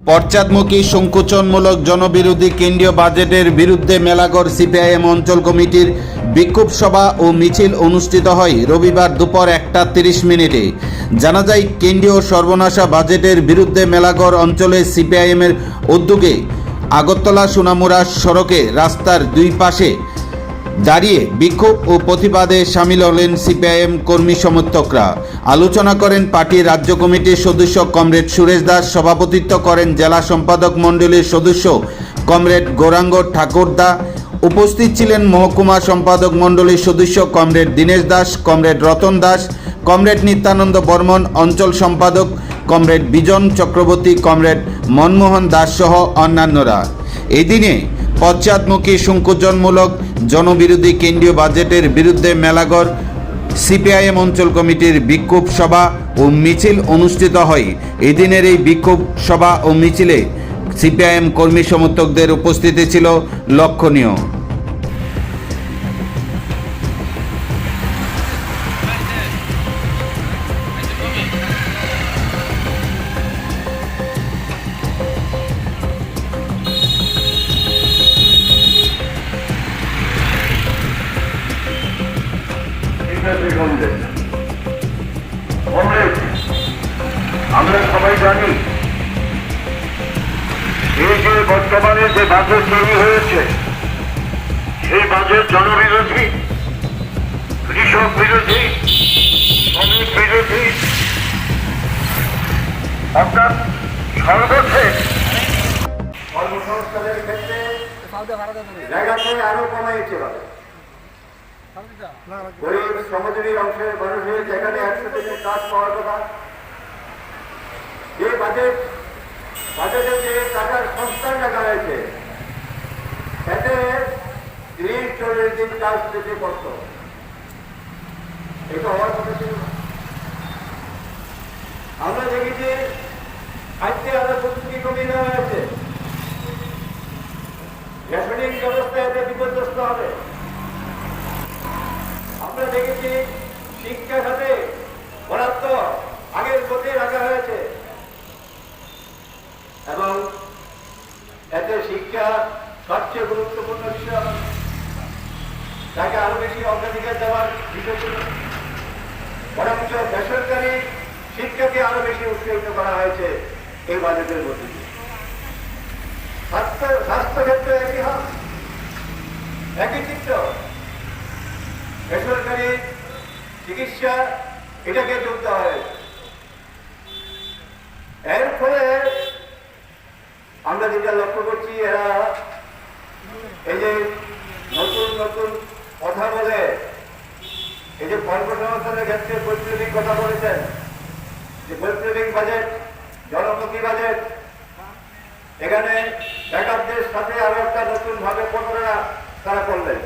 পশ্চাদমুখী সংকোচনমূলক জনবিরোধী কেন্দ্রীয় বাজেটের বিরুদ্ধে মেলাগড় সিপিআইএম অঞ্চল কমিটির বিক্ষোভ সভা ও মিছিল অনুষ্ঠিত হয় রবিবার দুপুর একটা তিরিশ মিনিটে। জানা যায়, কেন্দ্রীয় সর্বনাশা বাজেটের বিরুদ্ধে মেলাগড় অঞ্চলে সিপিআইএমের উদ্যোগে আগরতলা সোনামুড়া সড়কে রাস্তার দুই পাশে দাঁড়িয়ে বিক্ষোভ ও প্রতিবাদে সামিল হলেন সিপিআইএম কর্মী সমর্থকরা। আলোচনা করেন পার্টির রাজ্য কমিটির সদস্য কমরেড সুরেশ দাস, সভাপতিত্ব করেন জেলা সম্পাদক মণ্ডলীর সদস্য কমরেড গৌরাঙ্গ ঠাকুরদা। উপস্থিত ছিলেন মহকুমা সম্পাদক মণ্ডলীর সদস্য comrade Dinesh Das, comrade Ratan Das, comrade Nityananda Barman অঞ্চল সম্পাদক কমরেড বিজন চক্রবর্তী, কমরেড মনমোহন দাস সহ অন্যান্যরা। এদিনে পশ্চাদমুখী সংকোচনমূলক জনবিরোধী কেন্দ্রীয় বাজেটের বিরুদ্ধে মেলাগড় সিপিআইএম অঞ্চল কমিটির বিক্ষোভ সভা ও মিছিল অনুষ্ঠিত হয়। এদিনের এই বিক্ষোভ সভা ও মিছিলে সিপিআইএম কর্মী সমর্থকদের উপস্থিতি ছিল লক্ষণীয়। আমরা সবাই জানি, এই যে বর্তমানে যে বাজেট তৈরি হয়েছে, সেই বাজেট জনবিরোধী, কৃষক বিরোধী, শ্রমিক বিরোধী, অর্থাৎ সর্বশেষ কর্মসংস্থানের ক্ষেত্রে জায়গাতে আরও কমাইতে হবে। গরিব শ্রমজীবী অংশের মানুষের যেখানে একশো দিনের কাজ পাওয়ার কথা, যে বাজেট বাজেটে যে টাকার সংস্থান দেখা হয়েছে এতে তিরিশ চল্লিশ দিন কাজ দিতে কষ্ট এটা হওয়ার কথা ছিল। আমরা দেখেছি, আজকে আরও প্রস্তুতি কমিয়ে দেওয়া হয়েছে। ব্যবস্থা এতে বিপর্যস্ত হবে। আমরা দেখেছি শিক্ষা খাতে বরাদ্দ আগের মধ্যে রাখা হয়েছে। এবং এতে শিক্ষা সবচেয়ে গুরুত্বপূর্ণ বিষয়। তাকে আরও বেশি অগ্রাধিকার দেওয়ার বিষয় বরঞ্চ বেসরকারি শিক্ষাকে আরও বেশি উৎসাহিত করা হয়েছে এই বাজেটের মধ্যে স্বাস্থ্য স্বাস্থ্য ক্ষেত্রে একই হাল একই চিত্র। বেসরকারি চিকিৎসা এটাকে যোগ হয়েছে এর ফলে আমরা যেটা লক্ষ্য করছি, এরা এই যে নতুন নতুন কথা বলে, এই যে কর্মসংস্থানের ক্ষেত্রে বৈপ্লবিক কথা বলেছেন, যে বৈপ্লবিক বাজেট, জনমুখী বাজেট, এখানে ব্যাকআপদের সাথে আরও একটা নতুন ভাবে প্রতারণা তারা করলেন।